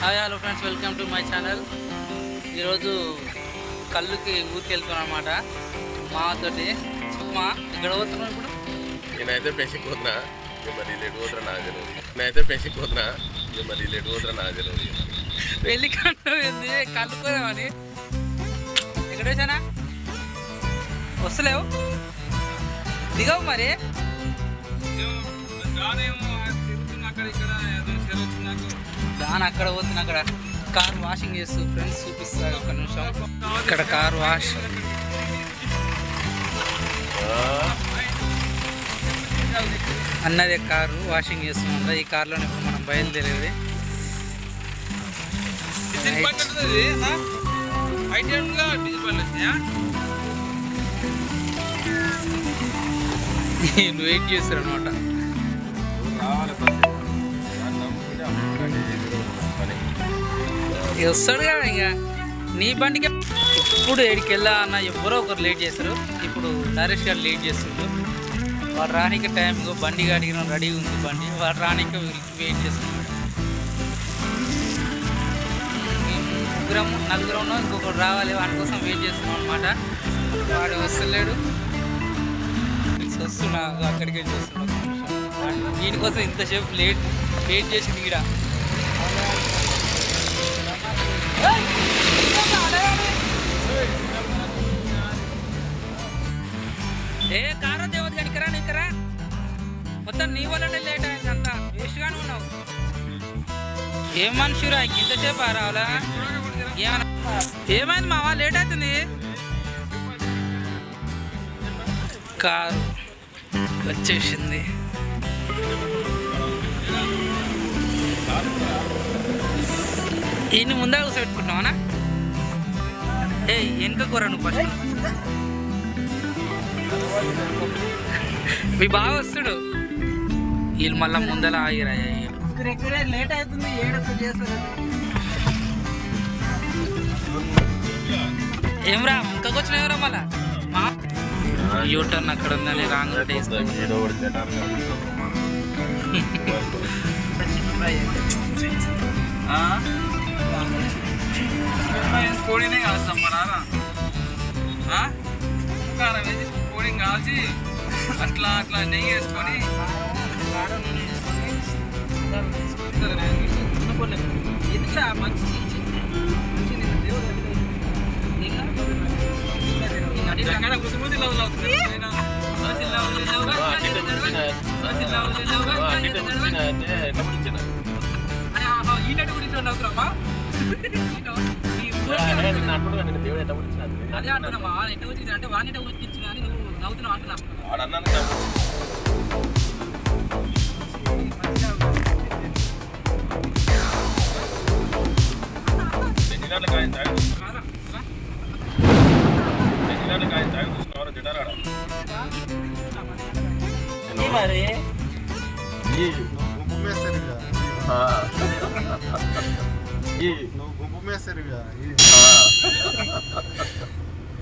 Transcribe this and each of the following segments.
Hi hello friends welcome to my channel ఈరోజు కళ్ళుకి ఊరికి వెళ్తున్నాం అనమాట మాతోటి సుమా ఇక్కడ పోతున్నాం ఇప్పుడు? నేనైతే పెంచిపోతున్నా. ఇక మరి లేట్ పోతున్నా నాకు తెలియదు నేనైతే పెంచిపోతున్నా. ఇక మరి లేట్ పోతున్నా నాకు తెలియదు కళ్ళు ఏంది కలుపుకోదామని ఎక్కడ వేసానా వస్తలేవు? దిగవు మరి? దాని అక్కడ పోతున్నా అక్కడ కార్ వాషింగ్ చేస్తూ ఫ్రెండ్స్ చూపిస్తారు ఒక నిమిషం. ఇక్కడ కార్ వాష్ అన్నదే కారు వాషింగ్ చేస్తున్నాం ఈ కార్లోనే ఇప్పుడు మనం బయలుదేరేది. నేను వెయిట్ చేస్తారు అనమాట వస్తాడు కదా ఇక. నీ బండికి ఇప్పుడు ఏడికి వెళ్ళా అన్న ఎవరో ఒకరు లేట్ చేస్తారు ఇప్పుడు నరేష్ గారు లేట్ చేస్తుండ్రు. వాడు రానికి టైం బండి అడిగిన రెడీ ఉంది బండి. వాడు రానికి వెయిట్ చేస్తున్నాడు ముగ్గురం నలుగురం ఇంకొకరు రావాలి వాడి కోసం వెయిట్ చేస్తున్నాం అనమాట వాడు వస్తలేడు. వస్తున్నా అక్కడికే వెళ్ళి దీనికోసం ఇంతసేపు లేట్ వెయిట్ చేసింది ఇక్కడ ఏ కారా దేవత కనికరా నీకరా మొత్తం నీ వల్లనే లేట్ అయింది అంతా. వేస్ట్గానే ఉన్నావు. ఏం మనుషురా ఇంతసేపు రావాలా ఏమైంది మావా లేట్ అవుతుంది? కారు వచ్చేసింది. ఈయన్ని ముందా కూర్చోబెట్టుకుంటున్నావనా ఏ వెనుక కూర నువ్వు ఫస్ట్ మీ బాగా వస్తుడు. వీళ్ళు మళ్ళీ ముందర ఆగిరా లేట్ అవుతుంది ఏమ్రా ఇంకొక వచ్చిన ఎవరా మళ్ళా? యూటర్న్ అక్కడ ఉందని రాంగ్ రూట్ కోడినే కాల్చాం మా నాన్న కారం వేసి కోడిని కాల్చి అట్లా అట్లా నెయ్యి వేసుకొని ఎందుకురా మంచి తెలంగాణ కుసుమూతి లవ్లు అవుతుంది గురించి నవ్వుతున్నామా అంటే. అదే అంటున్నామా ఎట్ట వచ్చింది అంటే వాడిని ఎట్ట వచ్చింది అని నువ్వు నవ్వుతున్నావు అంటున్నా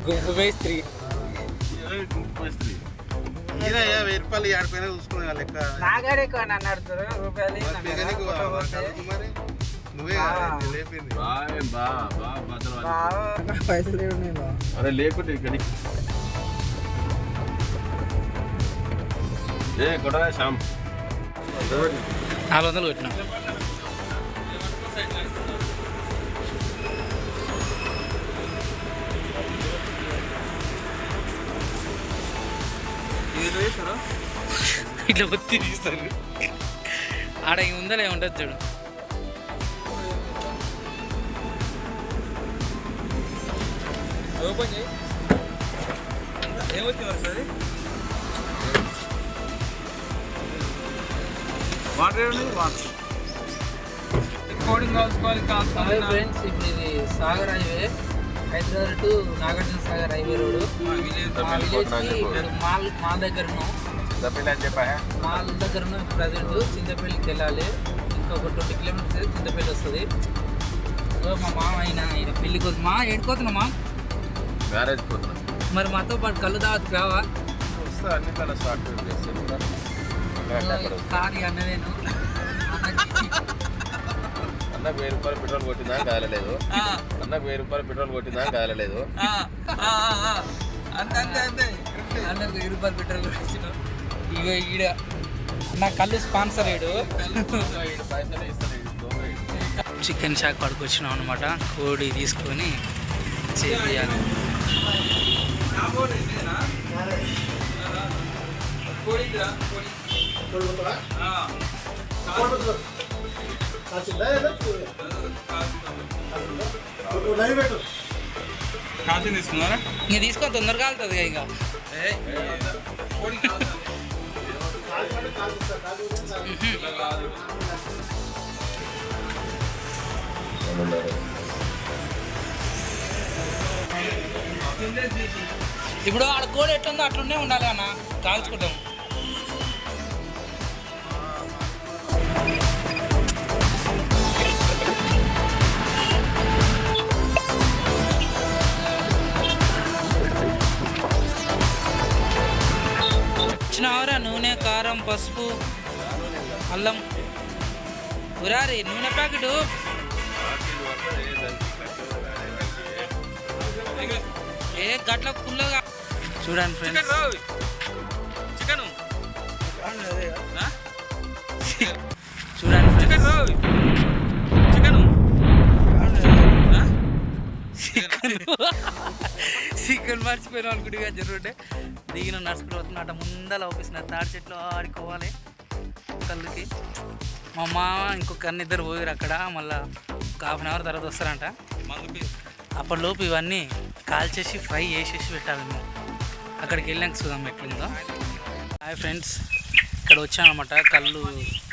గుంపు మేస్త్రి. ఏ గుంపు మేస్త్రి. ఈయనయ్యా వెయ్యి రూపాయలు ఏడిపోయినా చూసుకునే లెక్క. నాగాడే నన్ను అడుగుతారు రూపాయలు మరి మెకానిక్ కడుపు మరి? నువ్వే కదా ఇది లేపింది. బాయ్ బా బా భద్రవాది. పైసలు నేను అరే లేకుంటే ఇక్కడి ఏ కొట్టరా శ్యామ్. నాలుగు వందలు కొట్టినా. ఇట్లా ఒత్తి తీస్తారు. ఆడ ఇంక ఉందలే ఉంటుంది చూడు. ఓపెన్ చేయి. ఏమొచ్చింది వస్తుంది వాటర్ వాటర్. కోడింగ్ కాల్చుకోవాలి కాల్చుకోవాలి ఫ్రెండ్స్ ఇప్పుడు ఇది Sagar highway Hyderabad to Nagarjuna Sagar highway road మా మాల్ మాల్ దగ్గర మాల్ దగ్గర ప్రజెంట్ చింతపల్లికి వెళ్ళాలి. ఇంకొక ట్వంటీ కిలోమీటర్స్ చింతపల్లి వస్తుంది. మా మామ ఆయన ఆయన పెళ్ళికి వస్తుంది మా ఏడుకోతున్నామా మ్యారేజ్ పోతున్నా మరి మాతో పాటు కళ్ళు దావత్ కావా? వస్తా సారీ అన్నదేను. అన్న వెయ్యి రూపాయలు పెట్రోల్ కొట్టిందా? కాలలేదు ఆ, అన్నకు వెయ్యి రూపాయలు పెట్రోల్ కొట్టిందా ఆ. అంతే అంతే. అంతే అందరికి వెయ్యి రూపాయలు పెట్రోల్ కొట్టించిన. ఇక ఈడ. నా కళ్ళు స్పాన్సర్ అయ్యాడు. చికెన్ షాక్ పడుకొచ్చినాం అనమాట కోడి తీసుకొని చేయాలి కోడి ఇదిరా, కోడి. ఆ, కాల్చి తీసుకున్నారా ఇంక తీసుకొని తొందరగా వెళ్తుంది ఇక. ఇప్పుడు ఆడ కోడి ఎట్లుందో అట్లునే ఉండాలి అన్న కాల్చుకుంటాం పసుపు అల్లం. ఉరారి నూనె ప్యాకెట్. ఏ గట్ల కుల్లగా చూడండి చికెన్ ఫ్రెండ్స్ చికెన్. చూడండి చికెన్ ఫ్రెండ్స్ రావు. చికెన్. చికెన్. మర్చిపోయిన అనుకుంటే జరుగుంటే దిగిన నడుచుకుంటూ వస్తున్నా అట ముందర ఆఫీసిన తాడి చెట్లు ఆడుకోవాలి కళ్ళుకి. మా మామ ఇంకొక అన్ని ఇద్దరు పోయారు అక్కడ మళ్ళీ ఒక హాఫ్ అన్ అవర్ తర్వాత వస్తారంట. అప్పటిలోపు ఇవన్నీ కాల్చేసి ఫ్రై చేసేసి పెట్టాలి మేము. అక్కడికి వెళ్ళాక చూద్దాం ఎట్లుందో. హాయ్ ఫ్రెండ్స్ ఇక్కడ వచ్చామన్నమాట కళ్ళు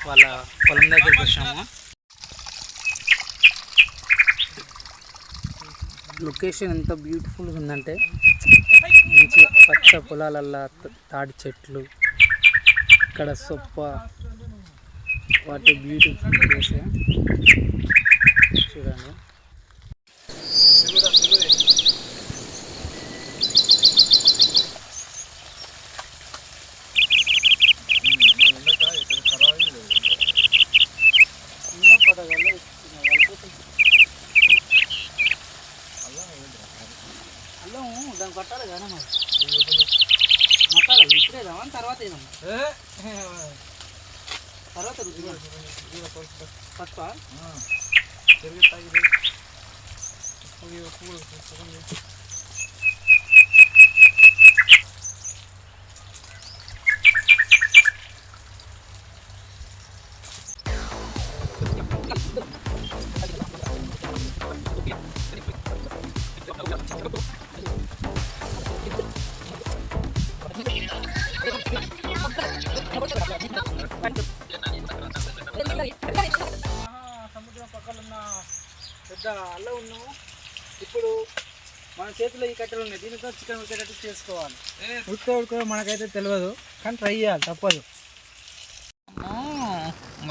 వాళ్ళ పొలం దగ్గరికి వచ్చాము. లొకేషన్ ఎంత బ్యూటిఫుల్గా ఉందంటే మంచిగా పచ్చ పొలాలల్లా త- తాడి చెట్లు ఇక్కడ సొప్ప వాటి బ్యూటిఫుల్ ప్లేస్ చూడండి అల్లం దాన్ని పట్టాలి కదా మరి మసాలా ఇప్పుడే వేద్దామా తర్వాత వేద్దాం తర్వాత రుచి పసుప సముద్రం పక్కన ఉన్న పెద్ద అల్లం ఉన్నాము ఇప్పుడు మన చేతిలో ఈ కట్టెలు ఉన్నాయి. దీనితో చికెన్ ఉడికేటట్టు చేసుకోవాలి. ఉడికే ఉడికో మనకైతే తెలియదు కానీ ట్రై చేయాలి తప్పదు.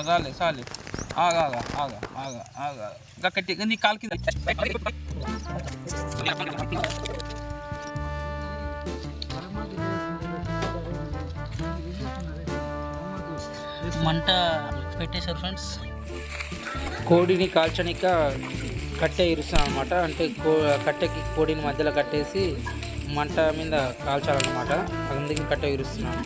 చాలే చాలే. ఆగా ఆగా ఆగా ఆగా ఆగా. ఇంకా కట్టి నీ కాల్కి మంట పెట్టేశారు ఫ్రెండ్స్ కోడిని కాల్చనిక కట్టె ఇరుస్తాం అనమాట అంటే కో కట్టెకి కోడిని మధ్యలో కట్టేసి మంట మీద కాల్చాలన్నమాట. అందుకే కట్టె ఇరుస్తున్నాను.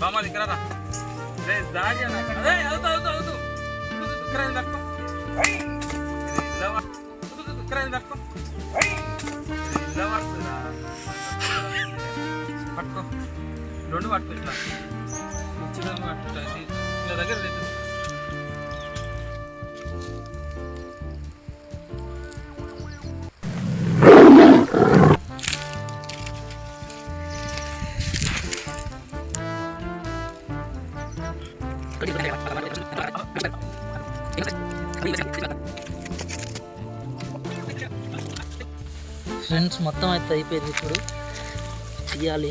బామ్మ ఇక్కడ రా రే దాగి అన్న అక్కడ. రే అవుతా అవుతా అవుతూ. ఇక్కడ. పట్టుకో ఇది ఇలా వా- ఇక్కడ ఇది పట్టుకో ఇది ఇలా వస్తుందా పట్టుకో రెండు పట్టుకో ఇట్లా మంచిగా పట్టుకో ఇది ఇలా దగ్గర లేదు ఫ్రెండ్స్ మొత్తం అయితే అయిపోయింది ఇప్పుడు. తీయాలి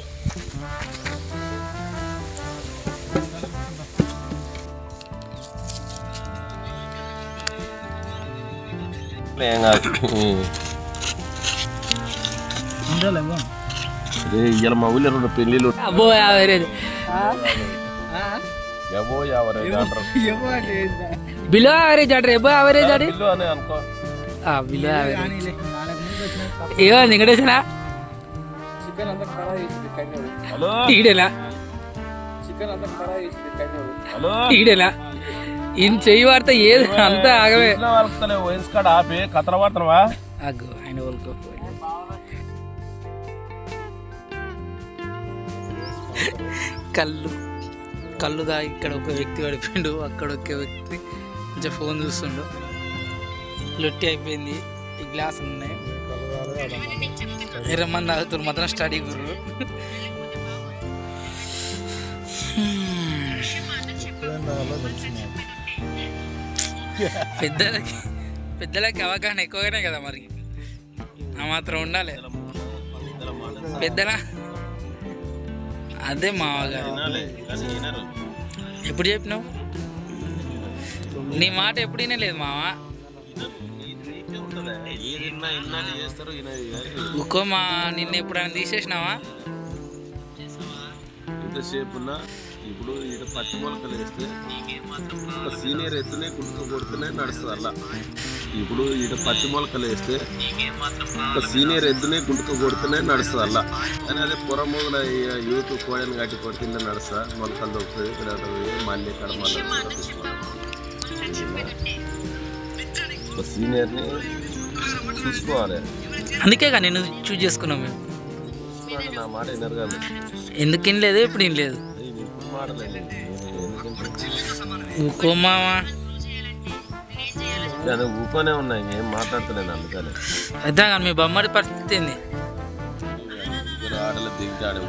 ఇవాళ మా ఊళ్ళో రెండు పెళ్ళిళ్ళు అబ్బో యావరేజ్ ఎవో ఎవరైతే అంటారు బిలో యావరేజ్ అంటారు ఎబ్బో యావరేజ్ అని బిలో యావరేజ్. కన్యోడు హలో? ఈడేనా? ఈడేనా? ఈయన చెయ్యి వాడితే ఏది అంతా వాళ్ళకి వయసు కాడ ఆపి కథల పడుతున్నావా అగ్గు ఆయన కళ్ళు కళ్ళు దాగి ఇక్కడ ఒక వ్యక్తి పడిపోయిండు అక్కడ ఒక వ్యక్తి. కొంచెం ఫోన్ చూస్తుండు. లొట్టి అయిపోయింది ఈ గ్లాసులు ఉన్నాయి. ఇరవై మంది మాత్రం స్టడీ గురు. పెద్దలకి పెద్దలకి అవగాహన ఎక్కువగానే కదా మరి. ఆ మాత్రం ఉండాలి. పెద్దల అదే మావగారు ఎప్పుడు చెప్పినావు? నీ మాట ఎప్పుడైనా లేదు మావ? ఉక్కో మా నిన్న ఎప్పుడైనా తీసేసినావా? ఇంతసేపు ఉన్నా ఇప్పుడు ఈడ పచ్చి మొలకలు వేస్తే ఒక సీనియర్ ఎత్తునే గుంటుకు కొడుతూనే నడుస్తుంది అలా. ఇప్పుడు ఈడ పచ్చి మొలకలు వేస్తే ఒక సీనియర్ ఎద్దునే గుంటుకు కొడుతూనే నడుస్తుంది అలా. కానీ అదే పొరమోగుల యూత్ కోడని కట్టి కొడుతుందే నడుస్తా మొలకలు దొరుకుతుంది ఇక్కడ మళ్ళీ ఇక్కడ మళ్ళీ ఒక సీనియర్ని చూసుకోవాలి. అందుకే కానీ నేను చూజ్ చేసుకున్నాం మేము. నా మాట వినరు కానీ ఎందుకు వినలేదు ఇప్పుడు వినలేదు? ఊకో మావా. నేను ఊకోనే ఉన్నాయి ఏం మాట్లాడతలేను అందుకని. పెద్ద కానీ మీ బొమ్మడి పరిస్థితి ఏంది? ఆటలు ఆడే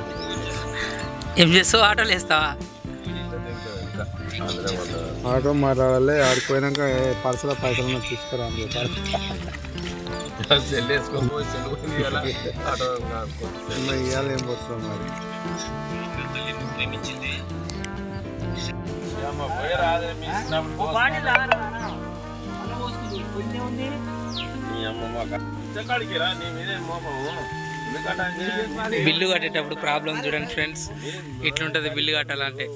ఏం చేస్తావు? ఆటోలు వేస్తావా? ఆటో మాట్లాడాలి ఆడిపోయినాక పర్సులో పైసలు తీసుకురా సెల్ వేసుకొని పోయి సెల్ కొని ఇవ్వాలా? ఏం పోతున్నాం మరి బిల్లు కట్టేటప్పుడు ప్రాబ్లం చూడండి ఫ్రెండ్స్ ఇట్లుంటుంది బిల్లు కట్టాలంటే